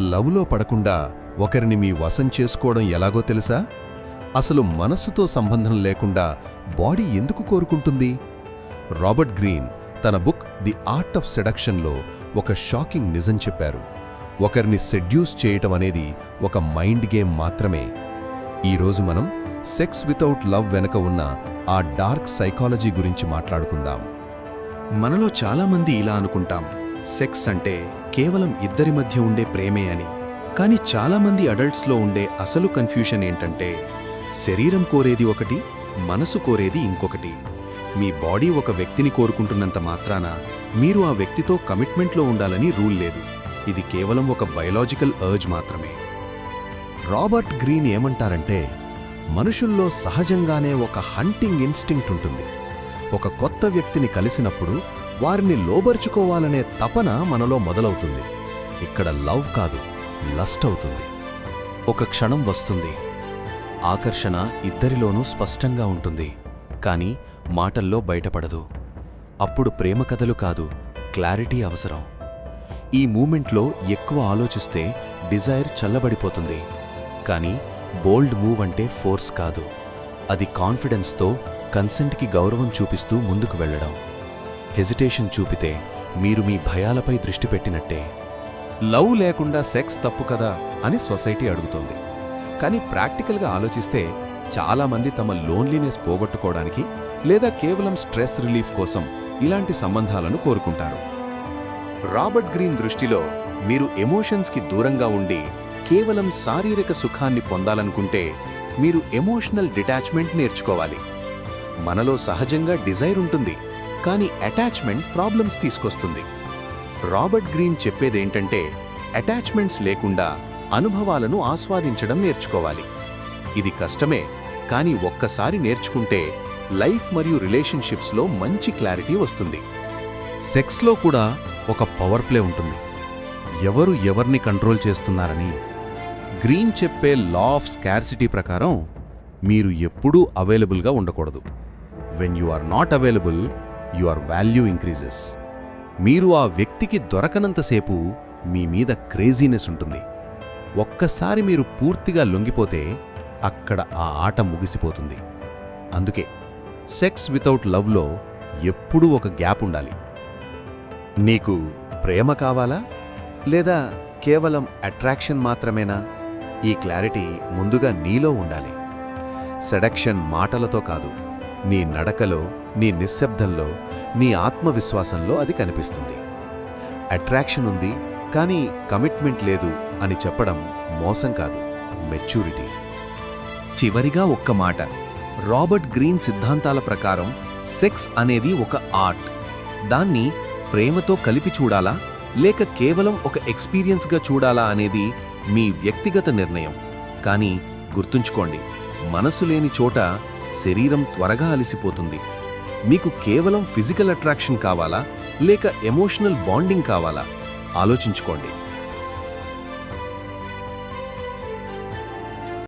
లవ్లో పడకుండా ఒకరిని మీ వశం చేసుకోవడం ఎలాగో తెలుసా? అసలు మనస్సుతో సంబంధం లేకుండా బాడీ ఎందుకు కోరుకుంటుంది? రాబర్ట్ గ్రీన్ తన బుక్ ది ఆర్ట్ ఆఫ్ సెడక్షన్లో ఒక షాకింగ్ నిజం చెప్పారు. ఒకరిని సెడ్యూస్ చేయటం అనేది ఒక మైండ్ గేమ్ మాత్రమే. ఈరోజు మనం సెక్స్ వితౌట్ లవ్ వెనుక ఉన్న ఆ డార్క్ సైకాలజీ గురించి మాట్లాడుకుందాం. మనలో చాలామంది ఇలా అనుకుంటాం. సెక్స్ అంటే కేవలం ఇద్దరి మధ్య ఉండే ప్రేమే అని. కానీ చాలామంది అడల్ట్స్లో ఉండే అసలు కన్ఫ్యూషన్ ఏంటంటే శరీరం కోరేది ఒకటి మనసు కోరేది ఇంకొకటి. మీ బాడీ ఒక వ్యక్తిని కోరుకుంటున్నంత మాత్రాన మీరు ఆ వ్యక్తితో కమిట్మెంట్లో ఉండాలని రూల్ లేదు. ఇది కేవలం ఒక బయలాజికల్ అర్జ్ మాత్రమే. రాబర్ట్ గ్రీన్ ఏమంటారంటే మనుషుల్లో సహజంగానే ఒక హంటింగ్ ఇన్స్టింక్ట్ ఉంటుంది. ఒక కొత్త వ్యక్తిని కలిసినప్పుడు వారిని లోబర్చుకోవాలనే తపన మనలో మొదలవుతుంది. ఇక్కడ లవ్ కాదు లస్ట్ అవుతుంది. ఒక క్షణం వస్తుంది. ఆకర్షణ ఇద్దరిలోనూ స్పష్టంగా ఉంటుంది. కానీ మాటల్లో బయటపడదు. అప్పుడు ప్రేమ కథలు కాదు క్లారిటీ అవసరం. ఈ మూమెంట్లో ఎక్కువ ఆలోచిస్తే డిజైర్ చల్లబడిపోతుంది. కానీ బోల్డ్ మూవ్ అంటే ఫోర్స్ కాదు. అది కాన్ఫిడెన్స్తో కన్సెంట్కి గౌరవం చూపిస్తూ ముందుకు వెళ్ళడం. హెజిటేషన్ చూపితే మీరు మీ భయాలపై దృష్టి పెట్టినట్టే. లవ్ లేకుండా సెక్స్ తప్పు కదా అని సొసైటీ అడుగుతోంది. కానీ ప్రాక్టికల్గా ఆలోచిస్తే చాలామంది తమ లోన్లీనెస్ పోగొట్టుకోవడానికి లేదా కేవలం స్ట్రెస్ రిలీఫ్ కోసం ఇలాంటి సంబంధాలను కోరుకుంటారు. రాబర్ట్ గ్రీన్ దృష్టిలో మీరు ఎమోషన్స్కి దూరంగా ఉండి కేవలం శారీరక సుఖాన్ని పొందాలనుకుంటే మీరు ఎమోషనల్ డిటాచ్మెంట్ నేర్చుకోవాలి. మనలో సహజంగా డిజైర్ ఉంటుంది. కానీ అటాచ్మెంట్ ప్రాబ్లమ్స్ తీసుకొస్తుంది. రాబర్ట్ గ్రీన్ చెప్పేదేంటంటే అటాచ్మెంట్స్ లేకుండా అనుభవాలను ఆస్వాదించడం నేర్చుకోవాలి. ఇది కష్టమే కానీ ఒక్కసారి నేర్చుకుంటే లైఫ్ మరియు రిలేషన్షిప్స్లో మంచి క్లారిటీ వస్తుంది. సెక్స్లో కూడా ఒక పవర్ ప్లే ఉంటుంది. ఎవరు ఎవరిని కంట్రోల్ చేస్తున్నారని. గ్రీన్ చెప్పే లా ఆఫ్ స్కార్సిటీ ప్రకారం మీరు ఎప్పుడూ అవైలబుల్గా ఉండకూడదు. When you are not available your value increases. మీరు ఆ వ్యక్తికి దొరకనంతసేపు మీ మీద క్రేజీనెస్ ఉంటుంది. ఒక్కసారి మీరు పూర్తిగా లొంగిపోతే అక్కడ ఆ ఆట ముగిసిపోతుంది. అందుకే సెక్స్ వితౌట్ లవ్లో ఎప్పుడూ ఒక గ్యాప్ ఉండాలి. నీకు ప్రేమ కావాలా? లేదా కేవలం అట్రాక్షన్ మాత్రమేనా? ఈ క్లారిటీ ముందుగా నీలో ఉండాలి. సెడక్షన్ మాటలతో కాదు. నీ నడకలో నీ నిశ్శబ్దంలో నీ ఆత్మవిశ్వాసంలో అది కనిపిస్తుంది. అట్రాక్షన్ ఉంది కానీ కమిట్మెంట్ లేదు అని చెప్పడం మోసం కాదు మెచ్యూరిటీ. చివరిగా ఒక్క మాట రాబర్ట్ గ్రీన్ సిద్ధాంతాల ప్రకారం సెక్స్ అనేది ఒక ఆర్ట్. దాన్ని ప్రేమతో కలిపి చూడాలా లేక కేవలం ఒక ఎక్స్పీరియన్స్గా చూడాలా అనేది మీ వ్యక్తిగత నిర్ణయం. కానీ గుర్తుంచుకోండి మనసు లేని చోట శరీరం త్వరగా అలసిపోతుంది. మీకు కేవలం ఫిజికల్ అట్రాక్షన్ కావాలా? లేక ఎమోషనల్ బాండింగ్ కావాలా? ఆలోచించుకోండి.